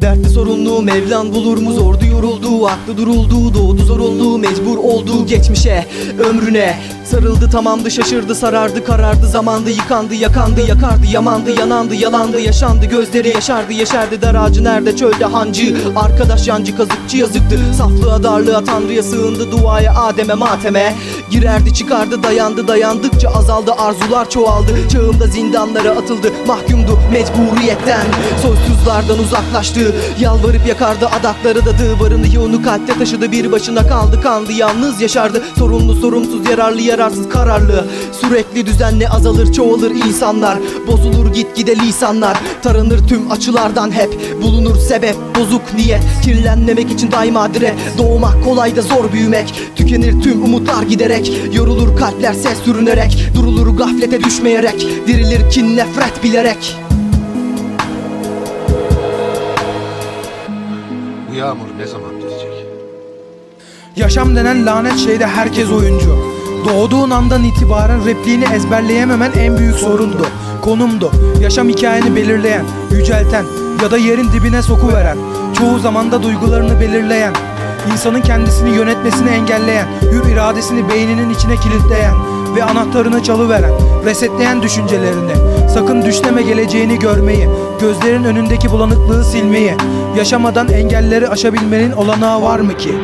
Dertli sorunlu Mevlan bulur mu? Zordu yoruldu Aklı duruldu doğdu zorunlu Mecbur oldu geçmişe ömrüne Sarıldı tamamdı şaşırdı sarardı karardı Zamandı yıkandı yakandı yakardı Yamandı yanandı yalandı yaşandı Gözleri yaşardı yeşerdi dar ağacı nerede çölde hancı Arkadaş yancı kazıkçı yazıktı Saflığa darlığa tanrıya sığındı Duaya Adem'e mateme Girerdi çıkardı dayandı dayandıkça azaldı Arzular çoğaldı Çağımda zindanlara atıldı Mahkumdu mecburiyetten Soysuzlardan uzaklaştı Yalvarıp yakardı adakları dadı Barını yoğunu kalpte taşıdı Bir başına kaldı kandı Yalnız yaşardı Sorumlu sorumsuz yararlı yararsız kararlı. Sürekli düzenli azalır çoğalır insanlar. Bozulur gitgide lisanlar. Taranır tüm açılardan hep. Bulunur sebep bozuk niyet. Kirlenmemek için daima direk. Doğmak kolay da zor büyümek. Tükenir tüm umutlar giderek. Yorulur kalpler ses sürünerek. Durulur gaflete düşmeyerek. Dirilir kin nefret bilerek. Bu yağmur ne zaman bitecek? Yaşam denen lanet şeyde herkes oyuncu. Doğduğun andan itibaren repliğini ezberleyememen en büyük sorundu. Konumdu. Yaşam hikayeni belirleyen, yücelten ya da yerin dibine sokuveren. Çoğu zamanda duygularını belirleyen. insanın kendisini yönetmesini engelleyen, hür iradesini beyninin içine kilitleyen ve anahtarını çalıveren, resetleyen düşüncelerini, sakın düşleme geleceğini görmeyi, gözlerin önündeki bulanıklığı silmeyi, yaşamadan engelleri aşabilmenin olanağı var mı ki?